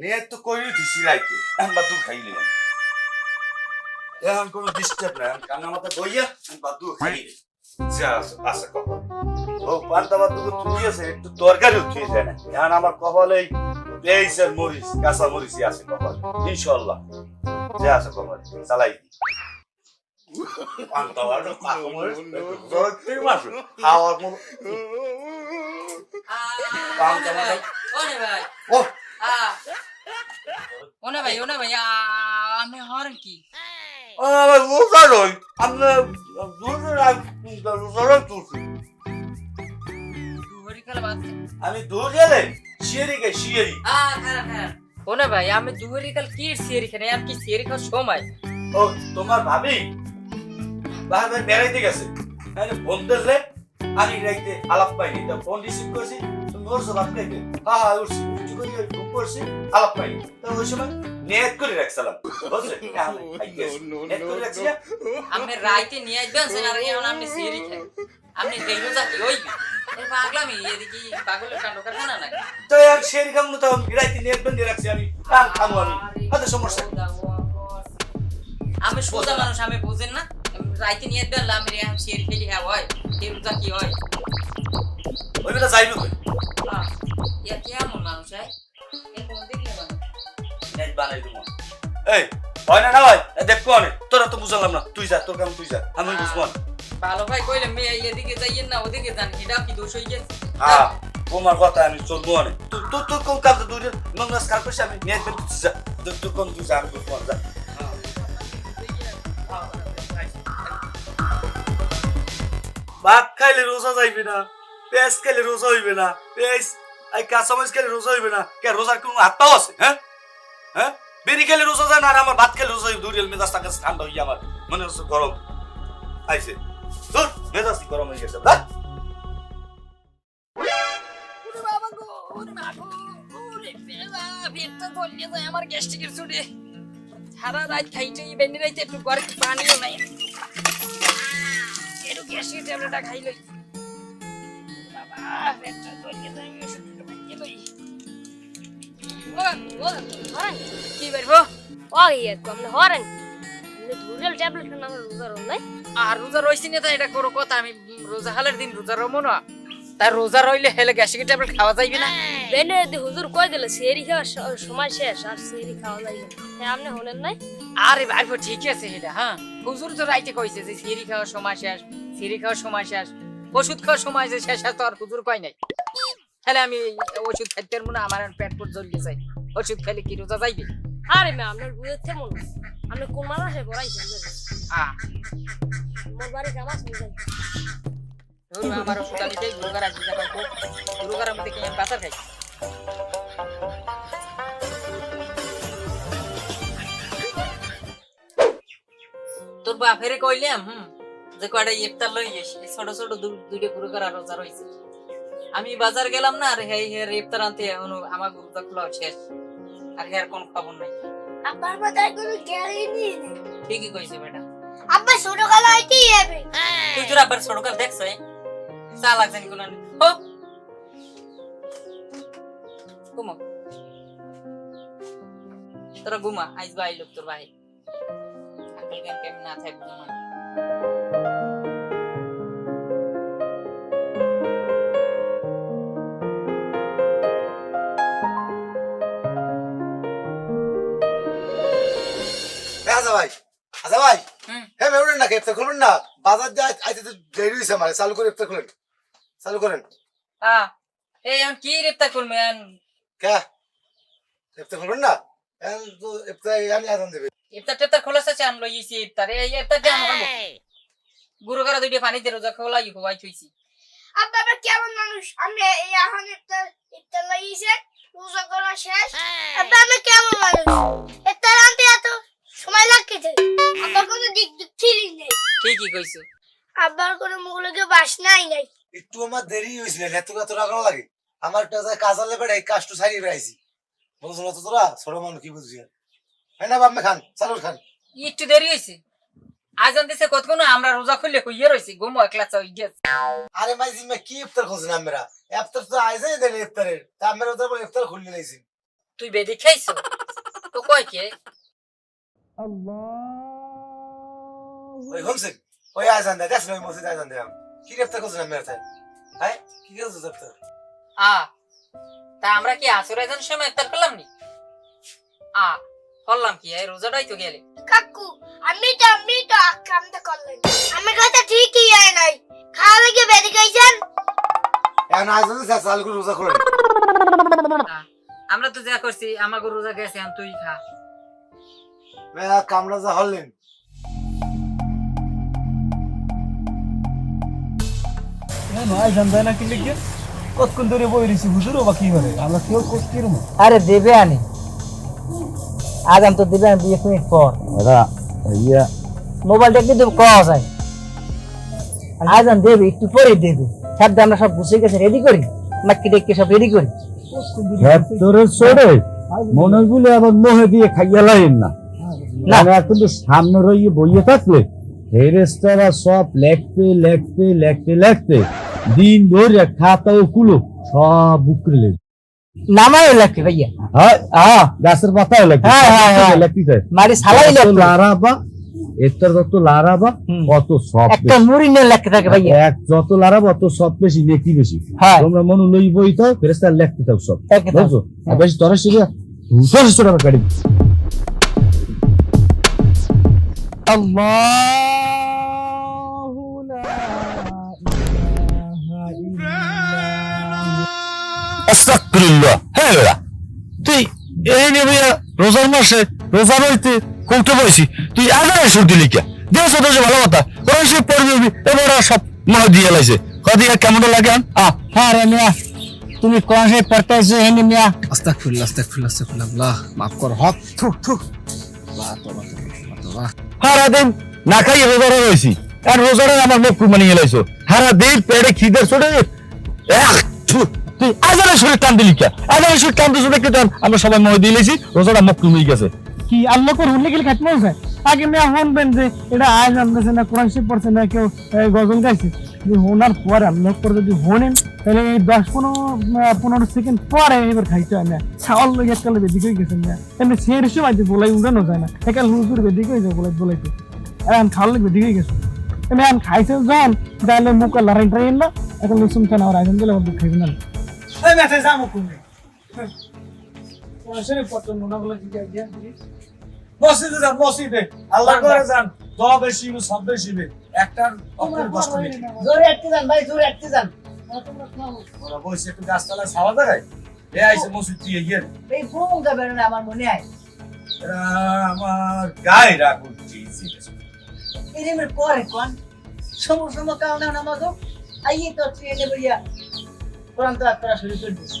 মেয়ে তো কই উঠিছি রাইতে। আমি বাদু খাইলি এখন কোনো ডিস্টার্ব নাই। কান্না মাথা বইয়া আমি বাদু খাইলি আছে কপাল। ও পান্তা বাদু একটু তরকারি উঠিয়ে যায় না। আমার কপালে পেঁয়াজ আর মরিচ, কাঁচা মরিচই আছে কপাল। ইনশাল্লাহ যা আছে কপাল, চালাই বাদু কাঁচা মরিচ প্রত্যেক মাসে খাওয়ার মতো ওনে ভাই ওনে ভাই ও ওনে ভাই ওনে ভাই আমি হরেন কি আমার রোজা নই আমরা রোজা তুলছি আমি দূর গেলে শিয়ারি গে শিয়ারি ওনে ভাই আমি দুহরি কাল কি সিয়ারি খানে আর কি সিয়ারি খাওয়ার সময় ও তোমার ভাবি বাহাবে বেড়াইতে গেছে। ফোন দিলে আমি রাইতে আলাপ পাইনি। তা ফোন রিসিভ করেছি তুমি ওর সব খাইতে হ্যাঁ হ্যাঁ উঠছি। উঠছি করে করছি আলাপ পাইনি। তা ওই সময় নেট করে রাখছিলাম। বুঝলে? নেট করে রাখছি না? আমি রাইতে নিয়ে আসবেন সে আর এখন আপনি খাই আপনি দেখল যা কি ওই পাগলামি এদিকে পাগলের কাণ্ড কারখানা নাকি? তো আর শেয়ারি খাম তো রাইতে নেট রাখছি আমি। কাম খামো আমি। হয়তো সমস্যা। আমি সোজা মানুষ আমি বুঝেন না? রাইতে নিয়ে আসবেন আমি সিয়ারি খেলি হ্যাঁ হয় কেউ যা কি হয় ওই বেলা যাইবে কই ইয়া মানুষ হয় এরকম দেখলে মানুষ নেট বানাই দেবো এই হয় না না ভাই দেখব অনেক তোরা তো বুঝলাম না তুই যা তোর কাম তুই যা আমি বুঝব না ভালো ভাই কইলে মেয়ে এদিকে যাইয়েন না ওদিকে যান এটা কি দোষ হয়ে গেছে হ্যাঁ তোমার কথা আমি চলবো অনেক তুই তোর কোন তো দূরে করছি আমি নেট বের তুই যা তোর তোর কোন তুই যা আমি বুঝব না যা ভাত খাইলে রোজা যাইবে না, পেঁয়াজ খাইলে রোজা হইবে না, পেঁয়াজ এই কাঁচা মাছ খাইলে রোজা হইবে না, কে রোজার কোনো হাত পাও আছে হ্যাঁ? হ্যাঁ? বেরি খেলে রোজা যায় না আর আমার ভাত খেলে রোজা দূরের মেজাজটা কাছে ঠান্ডা হইয়া আমার মনে হচ্ছে গরম। আইছে। দূর মেজাজ গরম হয়ে গেছে জ্বলিয়ে যায় আমার গ্যাস্ট্রিকের চুড়ে সারা রাত খাইতে বেনি রাইতে একটু ঘরে পানিও নাই। একটু গ্যাস্ট্রিক ট্যাবলেটটা খাইলই বাবা পেটটা জ্বলিয়ে যায় ওষুধটা খাইতে লই ও ও হরেন কি বেরবো ওই কমনে হরেন আপনি ধুরেল ট্যাবলেট খান আমার রোজা রোল নাই আর রোজা রইছি না এটা করো কথা আমি রোজা হালের দিন রোজা রমো না তাই রোজা রইলে হেলে গ্যাস্ট্রিক ট্যাবলেট খাওয়া যাইবে না বেনে দি হুজুর কই দিলে সেরি খাওয়ার সময় শেষ আর সেরি খাওয়া যায় না হ্যাঁ আপনি হলেন নাই আরে ভাইপো ঠিক আছে এটা হ্যাঁ হুজুর তো রাইতে কইছে যে সিঁড়ি খাওয়ার সময় শেষ সিঁড়ি খাওয়ার সময় শেষ ওষুধ খাওয়ার সময় যে শেষ তো আর হুজুর কয় নাই। তাহলে আমি ওষুধ খাইতে পারব না আমার পেট পুট জ্বলিয়ে যায় ওষুধ খেলে কি রোজা যাইবে? আরে মা আপনার বুঝেছে মনে আপনি কোন মাসে পড়াইছেন আহ। মোর বাড়ি কামাস বুঝাই ধরুন আমার ওষুধ আলিতে গুরুগার আসবে যখন গুরুগারের মধ্যে কি আমি বাতার খাই? তোর বাপেরে কইলাম হুম? যে কয়টা ইফতার লই ছোট ছোট দুইটা গুরুগার আর রোজা রয়েছে আমি বাজার গেলাম না আর হ্যাঁ হ্যাঁ ইফতার আনতে এখন আমার গুরুদা খোলা শেষ। আর হ্যাঁ কোন খবর নাই। আব্বার মাথায় কোনো জ্ঞানই নেই। ঠিকই কইছে ম্যাডাম। আব্বা ছোট কাল হইতেই যাবে তুই তোর আব্বার ছোট কাল দেখছ এ? চা লাগছে নি কোনো? ও ঘুমো। তোরা ঘুমা আইস ভাই লোক তোর ভাই আঙ্কেল কেন কেমন না থাকব না হ্যাঁ না ইফতার খুলবেন না বাজার যায় আইতে তো দেরি হয়েছে আমার চালু করে ইফতার খুলেন চালু করেন। আ এই এখন কি রেপ্তা করবে কে? ইফতার খুলবেন না? ইফতার আমি আদান দেবে। ইফতার টেপ্তার খোলাছে চান লই ইসি ইফতার। এই ইফতার দিয়ে আমার গুরু করা দুইটা পানি পানিতে রোজা খোলা ই হওয়াই থইছি। আব্বা আবার কেমন মানুষ? আমি এই এখন ইফতার ইফতার লাগিয়েছে রোজা করা শেষ। আব্বা আমি কেমন মানুষ? ইফতার আনতে এত সময় লাগছে আব্বার কোনো দিক দিক ছিলি নেই। ঠিকই কইছো। আব্বার কোনো মুখলকে বাসনাই নাই নাই। একটু আমার দেরি হয়েছিল এত এত রাখা লাগে? আমার একটা যায় কাজ আনলে বেড়ে এই কাজটা ছাড়িয়ে বেড়াইছি। বলছো না তো তোরা ছোট মানুষ কি বুঝছি হ্যাঁ না বাপ খান চালু খান। একটু দেরি হয়েছে আজান দিছে কতক্ষণ আমরা রোজা খুললে কইয়ে রইছি ঘুমো একলা চাই গেছে। আরে মাই জিম্মা কি ইফতার খোঁজেন আমরা? ইফতার তো আইসে দেন ইফতারের। তা আমরা বলে ইফতার খুললে লাইছি তুই বেদি খাইছো? তো কয় কে? ওই হোমসে ওই আজান দে দেখ ওই মসজিদ আজান দে কি ইফতার খোঁজেন আমরা তাই হ্যাঁ? কি করছিস ইফতার আ তা আমরা কি আসর আজান সময় ইফতার করলাম নি? আ করলাম কি এই রোজাটাই তো গেলে। কাকু আমি তো আমি তো কামটা করলেন আমি কথা ঠিকই হয় নাই। খাওয়া লাগে বেড়ে গেছেন? এখন আজান দে রোজা করে আমরা তো যা করছি আমাকে রোজা গেছে তুই খা। কামড়া যা হলেন কতক্ষণ ধরে বই রয়েছি? হুজুরও বা কি করে আমরা কেউ কিরম? আরে দেবে আনি। আজ তো দেবে আমি বিশ মিনিট পর। ইয়া। মোবাইলটা কিন্তু কওয়া যায় দেবে একটু পরে দেবে। সাথে আমরা সব বসে গেছে রেডি করি? মাক্কি ডেকে সব রেডি করি? তোরে ছোড়ে মনে গুলো আবার মোহে দিয়ে খাইয়া লাইন না। না। না এখন তো সামনে রইয়ে বইয়ে থাকলে ফেরেস্তারা সব লেখতে লেখতে লেখতে লেখতে দিন খাতা ও কুলো সব বুকরে নামাও লাগবে ভাইয়া। হ্যাঁ? হ্যাঁ। গাছের লেখতে হ্যাঁ, হ্যাঁ, হ্যাঁ। লেখতে মারি সালাই লারাবা যত লারাবা হুম। কত সব একটা মুড়ি নিয়ে থাকে ভাইয়া। এক যত লারাবা সব বেশি নেকি বেশি। হ্যাঁ। তোমরা মনে লই বই তো ফেরেস্তার লেখতে থাক সব। বুঝছ? বেশি তোরা শিখে দুশো টাকা গাড়ি আস্তাগফিরুল্লাহ হ্যাঁ বেড়া তুই এই নে ভাইয়া রোজার মাসে রোজা রইতে কৌতে বসি তুই আগে সুর দিলি কে? দেশ দেশে ভালো কথা কোরআন শরীফ পড়বি এবার সব মহ দিয়ে লাইছে। কদিয়া কেমন লাগে আ হ্যাঁ রে মিয়া তুমি কোন সে পড়তে এসে হেনি মিয়া। আস্তাগফিরুল্লাহ আস্তাগফিরুল্লাহ আস্তাগফিরুল্লাহ মাফ কর। হক থু থু বাহ তোবা তোবা তোবা সারা দিন না খাইয়ে রোজারা রয়েছি আর রোজারা আমার মুখ কুমানি গেলাইছো সারা দিন পেটে খিদে ছোটে আজানের শরীর টান দিলি কে? আজানের শরীর টান দিছো দেখতে আমরা সবাই ময় দিয়ে লেছি রোজাটা মুখ কুমিয়ে গেছে। কি, আল্লাহ করে হুনলে গেলে হয়েছে আগে মিয়া শুনবেন যে, এটা আজ আনতেছে না, কোরআন শিব পড়ছে না, কেউ গজল গাইছে। যে হোনার পরে আল্লাহ করে যদি হোনেন তাহলে এই দশ পনেরো পনেরো সেকেন্ড পরে এবার খাইতে হয় না। ছাওয়াল লোক এককালে বেদিক হয়ে গেছেন না। এমনি সেই সময় যে বলাই উড়ানো যায় না। একাল হুজুর বেদিক হয়ে যায় বলাই বলাইতে। এখন খাওয়ার লোক বেদিক হয়ে গেছে। এমনি এখন খাইছে যখন তাহলে মুখ লড়াই ট্রাইন না। এখন লুসুম খান আর আইজন দিলে আমার খাইবে না এই মেথে যাব কোনে কোরআন পড়তে কি মসজিদে যান, মসজিদে। আল্লাহ করে যান। দোয়া বেশি সব বেশি একটা অক্ষর দশ মিনিট জোরে আটকে যান ভাই জোরে আটকে যান। ওরা বসে একটু গাছতলায় ছাওয়া দেখায় এ আইসে মসজিদ দিয়ে গিয়ে এই ফোন যাবে না আমার মনে হয়। এরা আমার গায়ে রাগ উঠছে এই রে পরে কোন? সমস্যা কারণে আমাকে আইয়ে তো ট্রেনে বইয়া কোরআন তো আপনারা শুরু করে দিয়েছে।